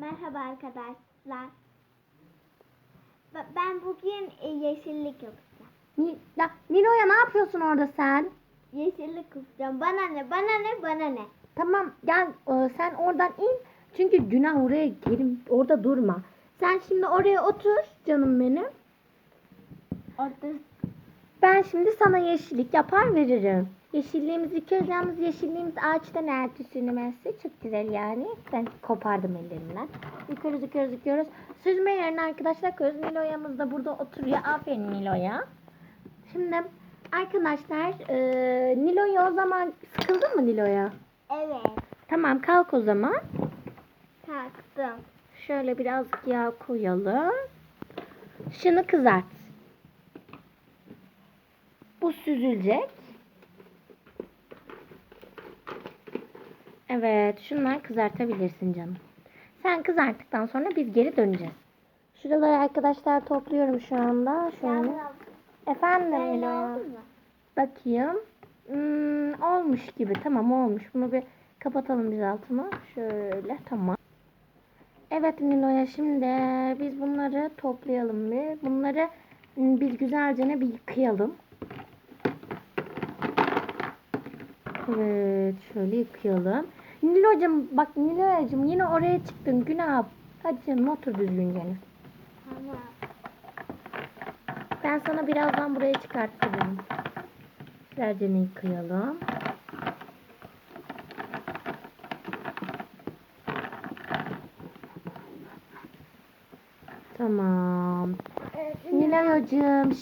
Merhaba arkadaşlar. Ben bugün e, yeşillik yapacağım. Ni ya, Nilo'ya ne yapıyorsun orada sen? Yeşillik yapacağım. Bana ne, bana ne, bana ne. Tamam gel e, sen oradan in. Çünkü günah oraya gelin orada durma. Sen şimdi oraya otur canım benim. Orada Ben şimdi sana yeşillik yapar veririm. Yeşilliğimizi yıkıyoruz. Yalnız yeşilliğimiz ağaçtan ertesini verse çok güzel yani. Ben kopardım ellerimden. Yıkıyoruz yıkıyoruz yıkıyoruz. Süzme yerine arkadaşlar koyuyoruz. Nilo'yamız da burada oturuyor. Aferin Nilo'ya. Şimdi arkadaşlar e, Nilo'ya o zaman sıkıldın mı Nilo'ya? evet Tamam kalk o zaman. taktım. Şöyle biraz yağ koyalım. Şunu kızart. Bu süzülecek. Evet, şunları kızartabilirsin canım. Sen kızarttıktan sonra biz geri döneceğiz. Şuraları arkadaşlar topluyorum şu anda. Şöyle. Efendim mu? Bakayım. Hmm, olmuş gibi. Tamam olmuş. Bunu bir kapatalım biz altına. Şöyle tamam. Evet Nilo'ya şimdi biz bunları toplayalım bir. Bunları hmm, biz güzelce bir yıkayalım. Evet şöyle yıkayalım. Nilo'cum bak Nilo'cum yine oraya çıktın günah. Hadi canım otur düzgünce. Tamam. Ben sana birazdan buraya çıkartırım. Güzelce yıkayalım. Tamam. Evet, Nilay'cığım.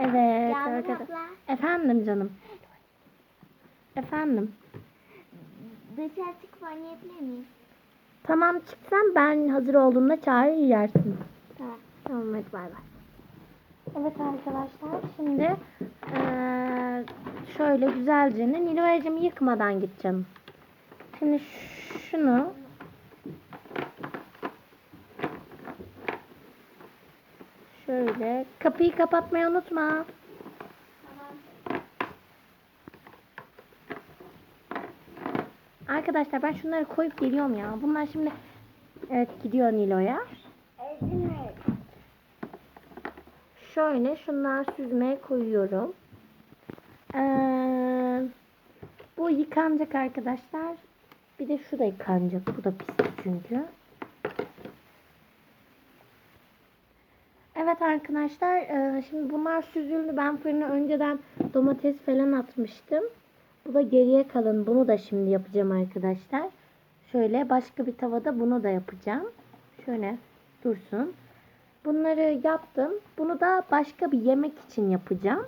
Evet. Yavrum Efendim canım. Efendim. Dışarı çıkıp oynayabilir miyim? Tamam çıksan ben hazır olduğumda çağırır yersin. Tamam. Tamam hadi bay bay. Evet arkadaşlar şimdi eee, şöyle güzelce Nilo'cığım yıkmadan canım. Şimdi şunu şöyle kapıyı kapatmayı unutma. Arkadaşlar ben şunları koyup geliyorum ya. Bunlar şimdi evet gidiyor Nilo'ya. Şöyle şunlar süzmeye koyuyorum. Ee, bu yıkanacak arkadaşlar. Bir de şu da yıkanacak. Bu da pis çünkü. Evet arkadaşlar. e, şimdi bunlar süzüldü. Ben fırına önceden domates falan atmıştım. Bu da geriye kalın. Bunu da şimdi yapacağım arkadaşlar. Şöyle başka bir tavada bunu da yapacağım. Şöyle dursun. Bunları yaptım. Bunu da başka bir yemek için yapacağım.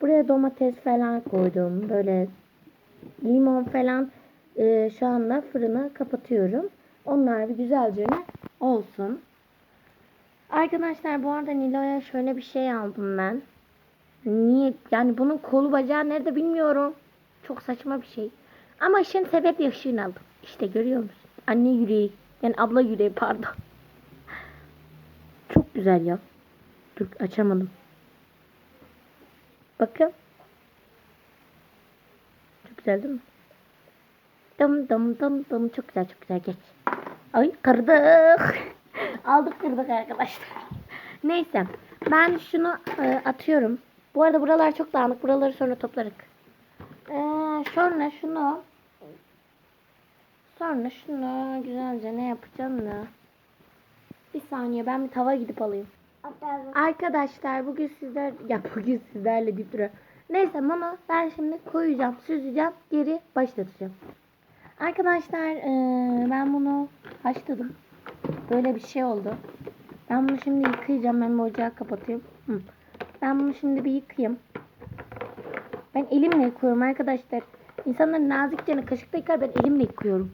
Buraya domates falan koydum. Böyle limon falan e, şu anda fırını kapatıyorum. Onlar bir güzelce olsun. Arkadaşlar bu arada Nilo'ya şöyle bir şey aldım ben. Niye? Yani bunun kolu bacağı nerede bilmiyorum. Çok saçma bir şey. Ama işin sebebi ışığını aldım. İşte görüyor musun? Anne yüreği. Yani abla yüreği pardon. Çok güzel ya. Dur açamadım. Bakın. Çok güzel değil mi? Dım dım dım dım. Çok güzel çok güzel geç. Ay kırdık. Aldık kırdık arkadaşlar. Neyse. Ben şunu e, atıyorum. Bu arada buralar çok dağınık. Buraları sonra toplarız. Ee, sonra şunu sonra şunu güzelce ne yapacağım da bir saniye ben bir tava gidip alayım. Arkadaşlar bugün sizler ya bugün sizlerle deyip. Neyse bunu ben şimdi koyacağım, süzeceğim, geri başlatacağım. Arkadaşlar eee, ben bunu haşladım. Böyle bir şey oldu. Ben bunu şimdi yıkayacağım. Ben bu ocağı kapatayım. Hı. Ben bunu şimdi bir yıkayayım. Ben elimle yıkıyorum arkadaşlar. İnsanlar nazikçe kaşıkla yıkar ben elimle yıkıyorum.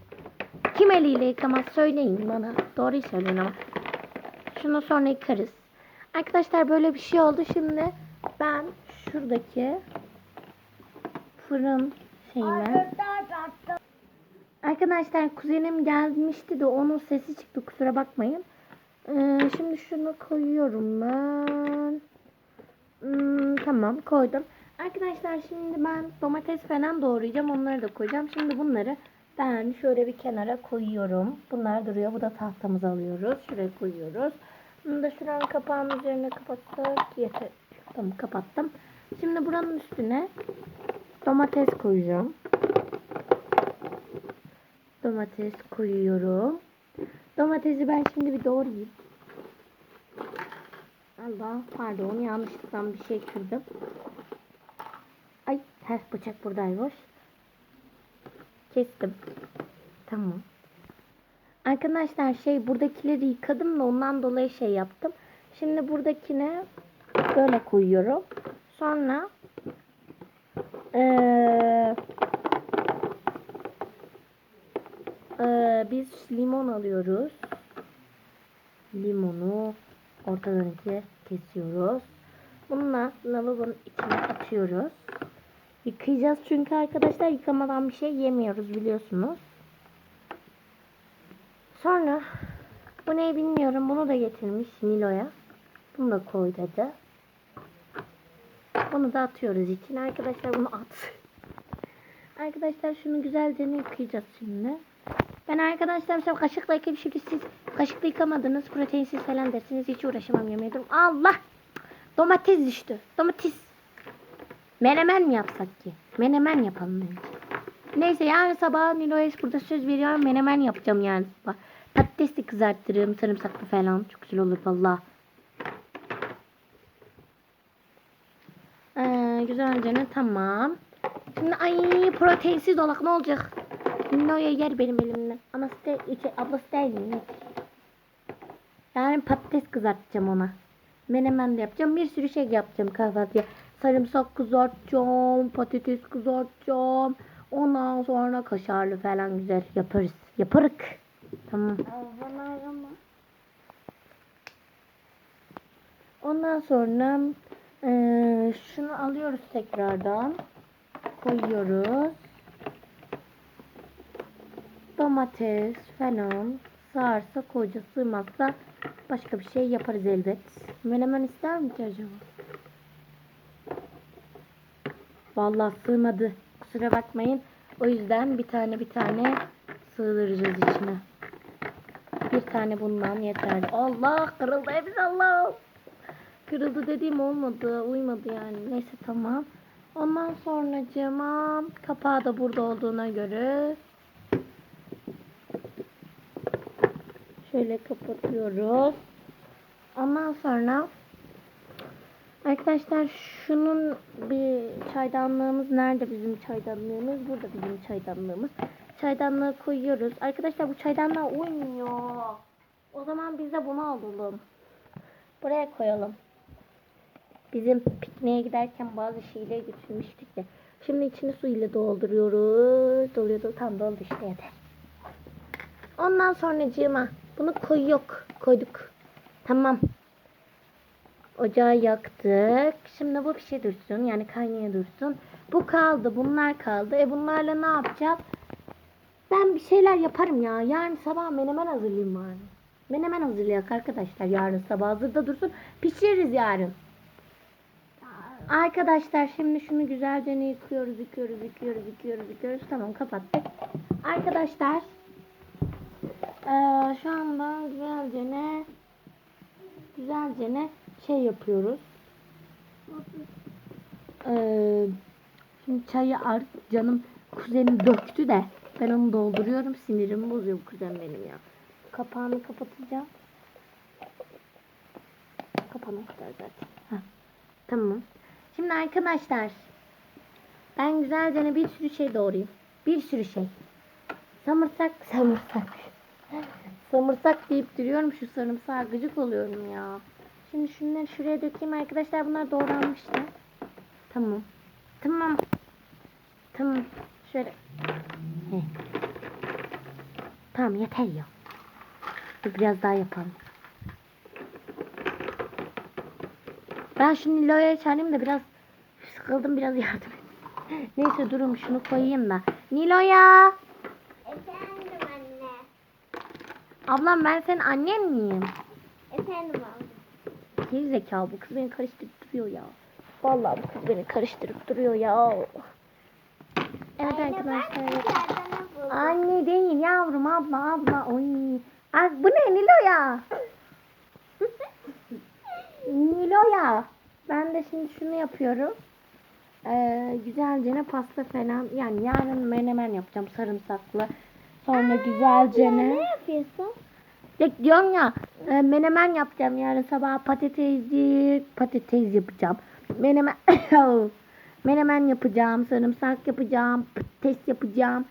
Kim eliyle yıkamaz söyleyin bana. Doğruyu söyleyin ama. Şunu sonra yıkarız. Arkadaşlar böyle bir şey oldu. Şimdi ben şuradaki fırın şeyine Arkadaşlar kuzenim gelmişti de onun sesi çıktı kusura bakmayın. Ee, şimdi şunu koyuyorum ben. Hmm, tamam koydum. Arkadaşlar şimdi ben domates falan doğrayacağım. Onları da koyacağım. Şimdi bunları Ben şöyle bir kenara koyuyorum. Bunlar duruyor. Bu da tahtamızı alıyoruz. Şuraya koyuyoruz. Bunu da şuranın kapağının üzerine kapatsak yeter. Tamam kapattım. Şimdi buranın üstüne domates koyacağım. Domates koyuyorum. Domatesi ben şimdi bir doğrayayım. Allah pardon yanlışlıkla bir şey kırdım. Ters bıçak buradaymış. Kestim. Tamam. Arkadaşlar şey buradakileri yıkadım da ondan dolayı şey yaptım. Şimdi buradakine böyle koyuyorum. Sonra eee eee, biz limon alıyoruz. Limonu ortadan ikiye kesiyoruz. Bununla lavabonun içine atıyoruz. Yıkayacağız çünkü arkadaşlar yıkamadan bir şey yemiyoruz biliyorsunuz. Sonra bu ne bilmiyorum bunu da getirmiş Nilo'ya. Bunu da koy dedi. Bunu da atıyoruz içine. Arkadaşlar bunu at. Arkadaşlar şunu güzelce yıkayacağız şimdi. Ben arkadaşlar mesela kaşıkla yıkayıp şimdi siz kaşıkla yıkamadınız proteinsiz falan dersiniz. Hiç uğraşamam ediyorum. Allah! Domates düştü. Domates. Menemen mi yapsak ki? Menemen yapalım bence. Neyse yarın sabah Nilo'ya burada söz veriyorum. Menemen yapacağım yarın sabah. Patates de kızartırım. Sarımsaklı falan. Çok güzel olur valla. Ee, güzelce ne? Tamam. Şimdi ay proteinsiz olak ne olacak? Nilo'ya yer benim elimden. Anası da, şey, ablası değil mi? Yarın patates kızartacağım ona. Menemen de yapacağım. Bir sürü şey yapacağım kahvaltıya. Sarımsak kızartacağım. Patates kızartacağım. Ondan sonra kaşarlı falan güzel yaparız. Yaparık. Tamam. Ondan sonra eee, şunu alıyoruz tekrardan. Koyuyoruz. Domates falan sığarsa koca sığmazsa başka bir şey yaparız elbet. Menemen ister mi ki acaba? Vallahi sığmadı. Kusura bakmayın. O yüzden bir tane bir tane sığdıracağız içine. Bir tane bundan yeterli. Allah kırıldı hepsi Allah. Kırıldı dediğim olmadı. Uymadı yani. Neyse tamam. Ondan sonra cama kapağı da burada olduğuna göre şöyle kapatıyoruz. Ondan sonra arkadaşlar şunun bir çaydanlığımız nerede bizim çaydanlığımız? Burada bizim çaydanlığımız. Çaydanlığı koyuyoruz. Arkadaşlar bu çaydanlığa uymuyor. O zaman biz de bunu alalım. Buraya koyalım. Bizim pikniğe giderken bazı şeyleri götürmüştük de. Şimdi içini su ile dolduruyoruz. Doluyor doluyor. Tam doldu işte yeter. Ondan sonra bunu koyuyor. Koyduk. Tamam. Ocağı yaktık. Şimdi bu bir şey dursun. Yani kaynaya dursun. Bu kaldı. Bunlar kaldı. E bunlarla ne yapacağız? Ben bir şeyler yaparım ya. Yarın sabah menemen hazırlayayım bari. Menemen hazırlayak arkadaşlar yarın sabah. Hazırda dursun. Pişiririz yarın. Arkadaşlar şimdi şunu güzelce yıkıyoruz, yıkıyoruz, yıkıyoruz, yıkıyoruz, yıkıyoruz. Tamam kapattık. Arkadaşlar eee, şu anda güzelce ne güzelce ne şey yapıyoruz. Eee, şimdi çayı artık canım kuzenim döktü de ben onu dolduruyorum. Sinirimi bozuyor kuzen benim ya. Kapağını kapatacağım. Kapana kadar zaten. Heh. Tamam. Şimdi arkadaşlar ben güzelce bir sürü şey doğrayayım. Bir sürü şey. Samırsak, samırsak. Samırsak deyip duruyorum şu sarımsağa gıcık oluyorum ya. Şimdi şunları şuraya dökeyim arkadaşlar. Bunlar doğranmışlar. Tamam. Tamam. Tamam. Şöyle. Heh. Tamam yeter ya. Dur biraz daha yapalım. Ben şu Nilo'ya çağırayım da biraz sıkıldım biraz yardım et. Neyse durun şunu koyayım da. Nilo'ya. Efendim anne. Ablam ben senin annen miyim? Efendim abla. Geri zekalı bu kız beni karıştırıp duruyor ya. Vallahi bu kız beni karıştırıp duruyor ya. Evet Anne, arkadaşlar. Anne değil yavrum abla abla. Oy. Ay, bu ne Nilo'ya? Nilo'ya. Ben de şimdi şunu yapıyorum. Ee, güzelce ne pasta falan. Yani yarın menemen yapacağım sarımsaklı. Sonra güzelce Ne ne? yapıyorsun? Ya diyorum ya e, menemen yapacağım yarın sabah patatesli patates yapacağım. Menemen menemen yapacağım, sarımsak yapacağım, patates yapacağım.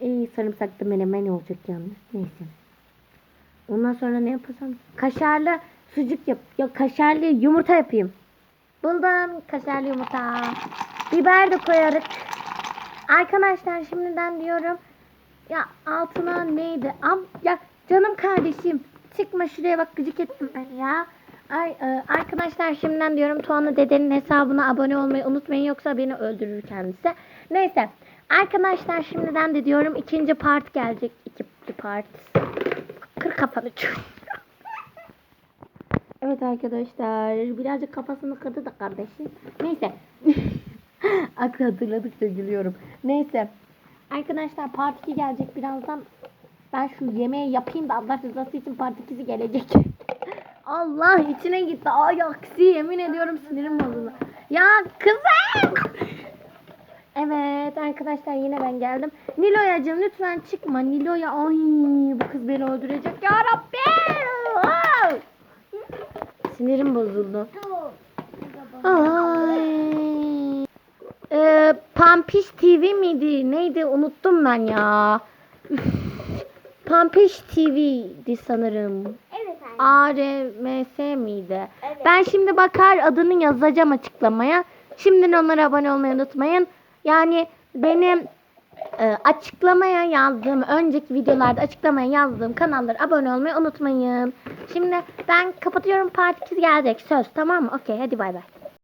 Ee, sarımsaklı menemen olacak yalnız. Neyse. Ondan sonra ne yapasam? Kaşarlı sucuk yap. Ya kaşarlı yumurta yapayım. Buldum kaşarlı yumurta. Biber de koyarız. Arkadaşlar şimdiden diyorum. Ya altına neydi? Am ya canım kardeşim. Çıkma şuraya bak gıcık ettim ben ya. Ay e, arkadaşlar şimdiden diyorum Tuana dedenin hesabına abone olmayı unutmayın yoksa beni öldürür kendisi. Neyse. Arkadaşlar şimdiden de diyorum ikinci part gelecek. İkinci part. Kır kafanı. Evet arkadaşlar birazcık kafasını kırdı da kardeşim. Neyse. Aklı hatırladıkça gülüyorum. Neyse. Arkadaşlar part 2 gelecek birazdan. Ben şu yemeği yapayım da Allah rızası için part 2'si gelecek. Allah içine gitti. Ay aksi yemin ediyorum sinirim bozuldu. Ya kızım. Evet arkadaşlar yine ben geldim. Niloya'cığım lütfen çıkma. Niloya ay bu kız beni öldürecek. Ya Rabbi. Wow. Sinirim bozuldu. Ay. Ee, Pampiş TV miydi? Neydi? Unuttum ben ya. Pampiş TV'di sanırım. Evet anne. ARMS miydi? Evet. Ben şimdi bakar adını yazacağım açıklamaya. Şimdiden onlara abone olmayı unutmayın. Yani benim e, açıklamaya yazdığım, önceki videolarda açıklamaya yazdığım kanallara abone olmayı unutmayın. Şimdi ben kapatıyorum part 2 gelecek söz tamam mı? Okey hadi bay bay.